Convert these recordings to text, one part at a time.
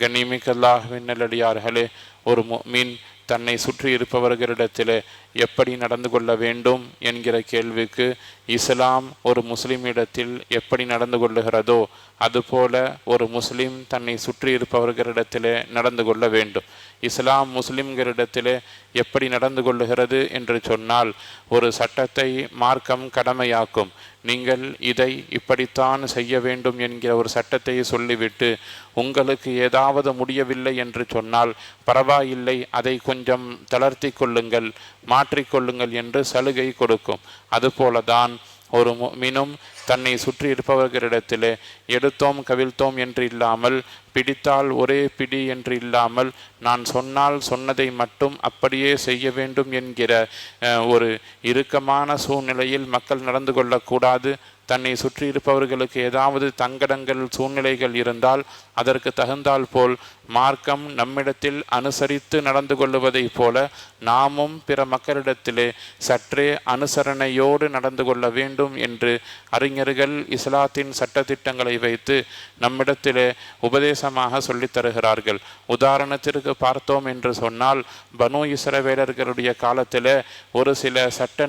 கண்ணிமிக்கல்லாஹ்வின் நல்லடியார்களே ஒரு மீன் தன்னை சுற்றி இருப்பவர்களிடத்திலே எப்படி நடந்து கொள்ள வேண்டும் என்கிற கேள்விக்கு இஸ்லாம் ஒரு முஸ்லிமிடத்தில் எப்படி நடந்து கொள்ளுகிறதோ அதுபோல ஒரு முஸ்லிம் தன்னை சுற்றி இருப்பவர்களிடத்திலே நடந்து கொள்ள வேண்டும். இஸ்லாம் முஸ்லிம்களிடத்திலே எப்படி நடந்து கொள்ளுகிறது என்று சொன்னால் ஒரு சட்டத்தை மார்க்கம் கடமையாக்கும். நீங்கள் இதை இப்படித்தான் செய்ய வேண்டும் என்கிற ஒரு சட்டத்தை சொல்லிவிட்டு உங்களுக்கு ஏதாவது முடியவில்லை என்று சொன்னால் பரவாயில்லை அதை கொஞ்சம் தளர்த்தி கொள்ளுங்கள் மாற்றிக்கொள்ளுங்கள் என்று சலுகை கொடுக்கும். அதுபோலதான் ஒரு மீனும் தன்னை சுற்றி இருப்பவர்களிடத்திலே எடுத்தோம் கவிழ்த்தோம் என்று இல்லாமல் பிடித்தால் ஒரே பிடி என்று இல்லாமல் நான் சொன்னால் சொன்னதை மட்டும் அப்படியே செய்ய வேண்டும் என்கிற ஒரு இறுக்கமான சூழ்நிலையில் மக்கள் நடந்து கொள்ளக்கூடாது. தன்னை சுற்றி இருப்பவர்களுக்கு ஏதாவது தங்கடங்கள் சூழ்நிலைகள் இருந்தால் அதற்கு தகுந்தால் போல் மார்க்கம் நம்மிடத்தில் அனுசரித்து நடந்து கொள்ளுவதைப் போல நாமும் பிற மக்களிடத்திலே சற்றே அனுசரணையோடு நடந்து கொள்ள வேண்டும் என்று அறிஞர்கள் இஸ்லாத்தின் சட்டத்திட்டங்களை வைத்து நம்மிடத்திலே உபதேசமாக சொல்லித் தருகிறார்கள். உதாரணத்திற்கு பார்த்தோம் என்று சொன்னால் பனு இசரவேலர்களுடைய காலத்தில் ஒரு சில சட்ட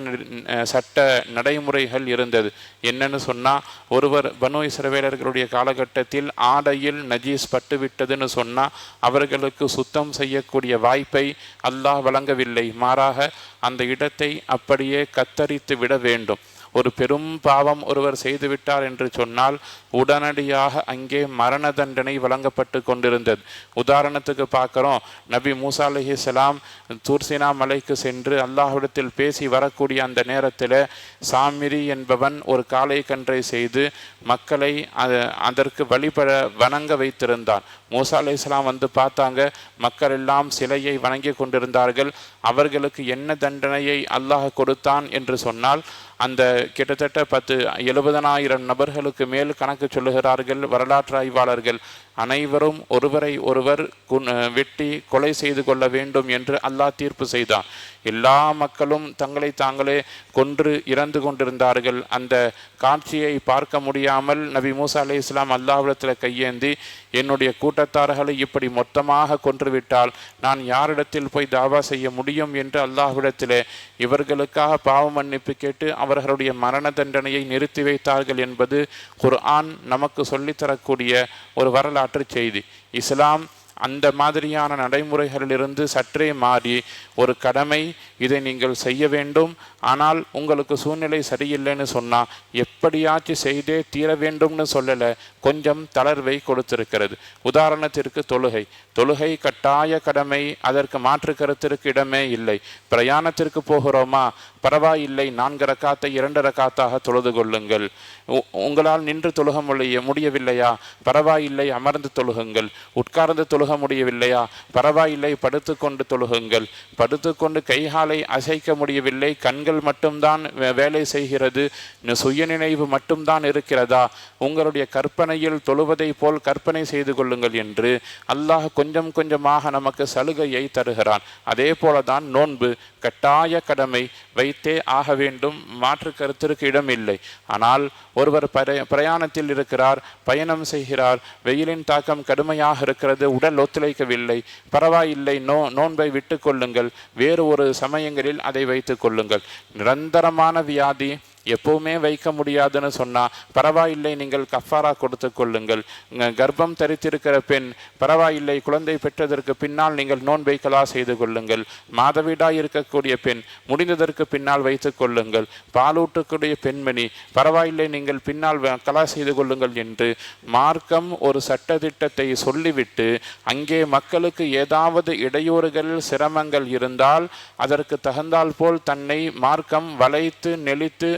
சட்ட நடைமுறைகள் இருந்தது. என்ன என்னன்னு சொன்னால் ஒருவர் பனு இஸ்ரவேலர்களுடைய காலகட்டத்தில் ஆடையில் நஜீஸ் பட்டுவிட்டதுன்னு சொன்னால் அவர்களுக்கு சுத்தம் செய்யக்கூடிய வாய்ப்பை அல்லாஹ் வழங்கவில்லை. மாறாக அந்த இடத்தை அப்படியே கத்தரித்து விட வேண்டும். ஒரு பெரும் பாவம் ஒருவர் செய்துவிட்டார் என்று சொன்னால் உடனடியாக அங்கே மரண தண்டனை வழங்கப்பட்டு கொண்டிருந்தது. உதாரணத்துக்கு பார்க்குறோம் நபி மூசா அலஹி சலாம் தூர்சினா மலைக்கு சென்று அல்லாஹ்விடத்தில் பேசி வரக்கூடிய அந்த நேரத்தில் சாமிரி என்பவன் ஒரு காளை கன்றை செய்து மக்களை அதற்கு வழிபட வணங்க வைத்திருந்தான். மூசா அலி இஸ்லாம் வந்து பார்த்தாங்க மக்கள் எல்லாம் சிலையை வணங்கி கொண்டிருந்தார்கள் அவர்களுக்கு என்ன தண்டனையை அல்லாஹ் கொடுத்தான் என்று சொன்னால் அந்த கிட்டத்தட்ட பத்து எழுபதனாயிரம் நபர்களுக்கு மேல் கணக்கு சொல்லுகிறார்கள் வரலாற்று ஆய்வாளர்கள். அனைவரும் ஒருவரை ஒருவர் வெட்டி கொலை செய்து கொள்ள வேண்டும் என்று அல்லாஹ் தீர்ப்பு செய்தான் எல்லா மக்களும் தங்களை தாங்களே கொன்று இறந்து கொண்டிருந்தார்கள். அந்த காட்சியை பார்க்க முடியாமல் நபி மூசா அலி இஸ்லாம் அல்லாவிடத்தில் கையேந்தி என்னுடைய கூட்டத்தார்களை இப்படி மொத்தமாக கொன்றுவிட்டால் நான் யாரிடத்தில் போய் தாவா செய்ய முடியும்? என்று அல்லாஹ்விடத்திலே இவர்களுக்காக பாவ மன்னிப்பு கேட்டு அவர்களுடைய மரண தண்டனையை நிறுத்தி வைத்தார்கள் என்பது குர்ஆன் நமக்கு சொல்லித்தரக்கூடிய ஒரு வரலாற்று செய்தி. இஸ்லாம் அந்த மாதிரியான நடைமுறைகளிலிருந்து சற்றே மாறி ஒரு கடமை இதை நீங்கள் செய்ய வேண்டும். ஆனால் உங்களுக்கு சூழ்நிலை சரியில்லைன்னு சொன்னால் எப்படியாச்சும் செய்தே தீர வேண்டும்னு சொல்லலை. கொஞ்சம் தளர்வை கொடுத்திருக்கிறது. உதாரணத்திற்கு தொழுகை. தொழுகை கட்டாய கடமை. அதற்கு மாற்று கருத்திற்கு இடமே இல்லை. பிரயாணத்திற்கு போகிறோமா? பரவாயில்லை நான்கு ரக்காத்தை இரண்டு ரக்காத்தாக தொழுது கொள்ளுங்கள். உங்களால் நின்று தொழுக முடிய முடியவில்லையா? பரவாயில்லை அமர்ந்து தொழுகுங்கள். உட்கார்ந்து தொழுக முடியவில்லையா? பரவாயில்லை படுத்துக்கொண்டு தொழுகுங்கள். படுத்துக்கொண்டு கைகாலை அசைக்க முடியவில்லை. கண்கள் மட்டும்தான் வேலை செய்கிறது. சுயநினைவு மட்டும்தான் இருக்கிறதா? உங்களுடைய கற்பனையில் தொழுவதை போல் கற்பனை செய்து கொள்ளுங்கள் என்று அல்லாஹ் கொஞ்சம் கொஞ்சமாக நமக்கு சலுகையை தருகிறான். அதே போலதான் நோன்பு கட்டாய கடமை வை வைத்தே ஆக வேண்டும். மாற்று கருத்திற்கு இடமில்லை ஆனால் ஒருவர் பிரயாணத்தில் இருக்கிறார் பயணம் செய்கிறார் வெயிலின் தாக்கம் கடுமையாக இருக்கிறது உடல் ஒத்துழைக்கவில்லை பரவாயில்லை நோ நோன்பை விட்டு கொள்ளுங்கள் வேறு ஒரு சமயங்களில் அதை வைத்துக் கொள்ளுங்கள். நிரந்தரமான வியாதி எப்பவுமே வைக்க முடியாதுன்னு சொன்னால் பரவாயில்லை நீங்கள் கஃபாரா கொடுத்து கொள்ளுங்கள். கர்ப்பம் தரித்திருக்கிற பெண் பரவாயில்லை குழந்தை பெற்றதற்கு பின்னால் நீங்கள் நோன் வைக்கலா செய்து கொள்ளுங்கள். மாதவிடாய் இருக்கக்கூடிய பெண் முடிந்ததற்கு பின்னால் வைத்து கொள்ளுங்கள். பாலூட்டக்கூடிய பெண்மணி பரவாயில்லை நீங்கள் பின்னால் கலா செய்து கொள்ளுங்கள் என்று மார்க்கம் ஒரு சட்டத்திட்டத்தை சொல்லிவிட்டு அங்கே மக்களுக்கு ஏதாவது இடையூறுகள் சிரமங்கள் இருந்தால் அதற்கு தகுந்தால் போல் தன்னை மார்க்கம் வளைத்து நெளித்து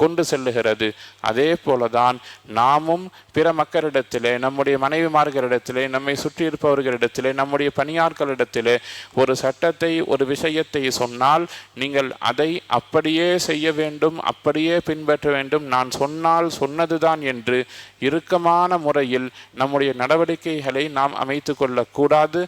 கொண்டு செல்லுகிறது. அதே போலதான் நாமும் பிற மக்களிடத்திலே நம்முடைய மனைவிமார்களிடத்திலே நம்மை சுற்றி இருப்பவர்களிடத்திலே நம்முடைய பணியாட்களிடத்திலே ஒரு சட்டத்தை ஒரு விஷயத்தை சொன்னால் நீங்கள் அதை அப்படியே செய்ய வேண்டும் அப்படியே பின்பற்ற வேண்டும். நான் சொன்னால் சொன்னதுதான் என்று இறுக்கமான முறையில் நம்முடைய நடவடிக்கைகளை நாம் அமைத்து கொள்ளக்கூடாது.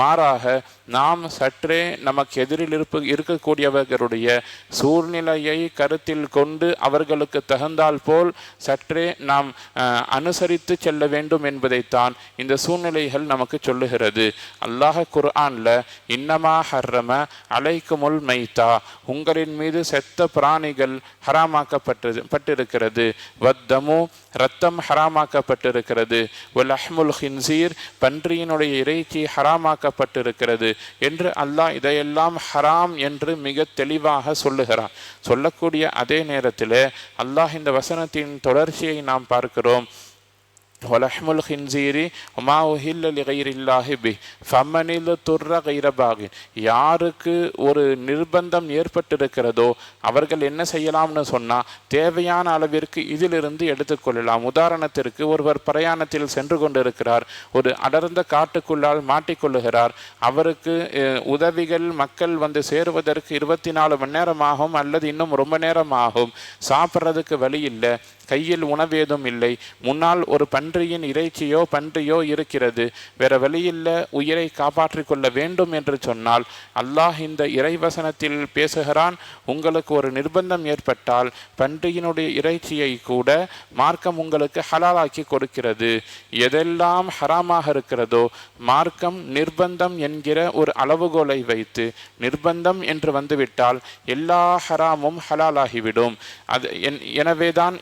மாறாக நாம் சற்றே நமக்கு எதிரில் இருப்பு இருக்கக்கூடியவர்களுடைய சூழ்நிலையை கருத்தில் கொண்டு கொண்டு அவர்களுக்கு தகுந்தால் போல் சற்றே நாம் அனுசரித்து செல்ல வேண்டும் என்பதைத்தான் இந்த சூழ்நிலைகள் நமக்கு சொல்லுகிறது. அல்லாஹ் குர்ஆன்ல இன்னமா ஹர்ரம அலைக்குமுல் மைத்தா உங்களின் மீது செத்த பிராணிகள் ஹராமாக்கப்பட்டது பட்டிருக்கிறது. வத்தமு ரத்தம் ஹராமாக்கப்பட்டிருக்கிறது. அஹ்முல் ஹின்சீர் பன்றியினுடைய இறைச்சி ஹராமாக்கப்பட்டிருக்கிறது என்று அல்லாஹ் இதையெல்லாம் ஹராம் என்று மிக தெளிவாக சொல்லுகிறான். சொல்லக்கூடிய அதே நேரத்தில் அல்லாஹ் இந்த வசனத்தின் தொடர்ச்சியை நாம் பார்க்கிறோம். ஒலஹ்முல் ஹின்சீரி ஒமா உஹில்ல லிகைரில்லாஹி பி ஃபமனில் துர்ர باغ. யாருக்கு ஒரு நிர்பந்தம் ஏற்பட்டிருக்கிறதோ அவர்கள் என்ன செய்யலாம்னு சொன்னால் தேவையான அளவிற்கு இதிலிருந்து எடுத்துக்கொள்ளலாம் உதாரணத்திற்கு ஒருவர் பிரயாணத்தில் சென்று கொண்டிருக்கிறார். ஒரு அடர்ந்த காட்டுக்குள்ளால் மாட்டிக்கொள்ளுகிறார். அவருக்கு உதவிகள் மக்கள் வந்து சேருவதற்கு இருபத்தி நாலு மணி நேரம் ஆகும் அல்லது இன்னும் ரொம்ப நேரம் ஆகும் சாப்பிட்றதுக்கு வழி இல்லை. கையில் உணவேதும் இல்லை. முன்னால் ஒரு பன்றியின் இறைச்சியோ பன்றியோ இருக்கிறது. வேற வழியில்ல உயிரை காப்பாற்றிக் கொள்ள வேண்டும் என்று சொன்னால் அல்லாஹ் இந்த இறைவசனத்தில் பேசுகிறான் உங்களுக்கு ஒரு நிர்பந்தம் ஏற்பட்டால் பன்றியினுடைய இறைச்சியை கூட மார்க்கம் உங்களுக்கு ஹலாலாக்கி கொடுக்கிறது. எதெல்லாம் ஹராமாக இருக்கிறதோ மார்க்கம் நிர்பந்தம் என்கிற ஒரு அளவுகோலை வைத்து நிர்பந்தம் என்று வந்துவிட்டால் எல்லா ஹராமும் ஹலாலாகிவிடும். அது எனவேதான்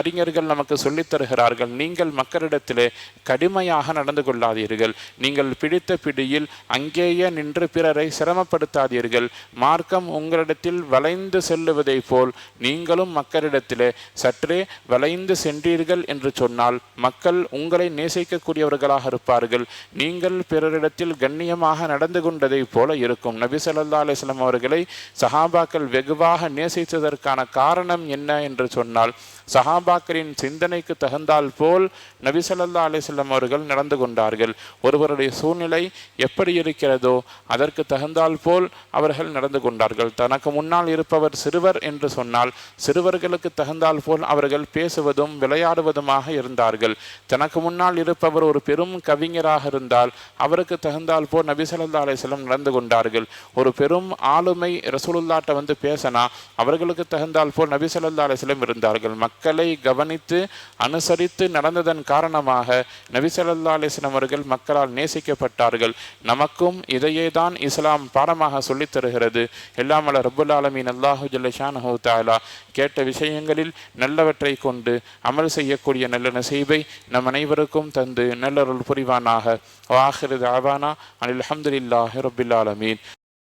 அறிஞர்கள் நமக்கு சொல்லித் தருகிறார்கள் நீங்கள் மக்களிடத்திலே கடுமையாக நடந்து கொள்ளாதீர்கள். நீங்கள் பிடித்த பிடியில் அங்கேயே நின்று பிறரை சிரமப்படுத்தாதீர்கள். மார்க்கம் உங்களிடத்தில் வளைந்து செல்லுவதைப் போல் நீங்களும் மக்களிடத்திலே சற்றே வளைந்து சென்றீர்கள் என்று சொன்னால் மக்கள் உங்களை நேசிக்கக்கூடியவர்களாக இருப்பார்கள். நீங்கள் பிறரிடத்தில் கண்ணியமாக நடந்து கொண்டதை போல இருக்கும். நபி சொல்லா அலிஸ்லாம் அவர்களை சஹாபாக்கள் வெகுவாக நேசித்ததற்கான காரணம் என்ன என்று சொன்னால் சஹாபாக்கரின் சிந்தனைக்கு தகுந்தால் போல் நபிசல்லா அலிசல்லம் அவர்கள் நடந்து கொண்டார்கள். ஒருவருடைய சூழ்நிலை எப்படி இருக்கிறதோ அதற்கு தகுந்தால் போல் அவர்கள் நடந்து கொண்டார்கள். தனக்கு முன்னால் இருப்பவர் சிறுவர் என்று சொன்னால் சிறுவர்களுக்கு தகுந்தால் போல் அவர்கள் பேசுவதும் விளையாடுவதுமாக இருந்தார்கள். தனக்கு முன்னால் இருப்பவர் ஒரு பெரும் கவிஞராக இருந்தால் அவருக்கு தகுந்தால் போல் நபிசல்லா அலிசல்லம் நடந்து கொண்டார்கள். ஒரு பெரும் ஆளுமை ரசூலுல்லாட்ட வந்து பேசினா அவர்களுக்கு தகுந்தால் போல் நபிசல்லா அலிஸ்லம் இருந்தார்கள். மக்களை மக்களை கவனித்து அனுசரித்து நடந்ததன் காரணமாக நபிசல்லா அலிஸ்லாம் அவர்கள் மக்களால் நேசிக்கப்பட்டார்கள். நமக்கும் இதையே தான் இஸ்லாம் பாடமாக சொல்லித் தருகிறது. எல்லாம் ரபுல் ஆலமீன். அல்லாஹு ஜல்லஷானஹூ தாலா கேட்ட விஷயங்களில் நல்லவற்றை கொண்டு அமல் செய்யக்கூடிய நல்ல நசீபை நம் அனைவருக்கும் தந்து நல்லருள் புரிவானாக. வாஹிரு தாவானா அனில் அஹமதுல்லாஹி ரபுல் ஆலமீன்.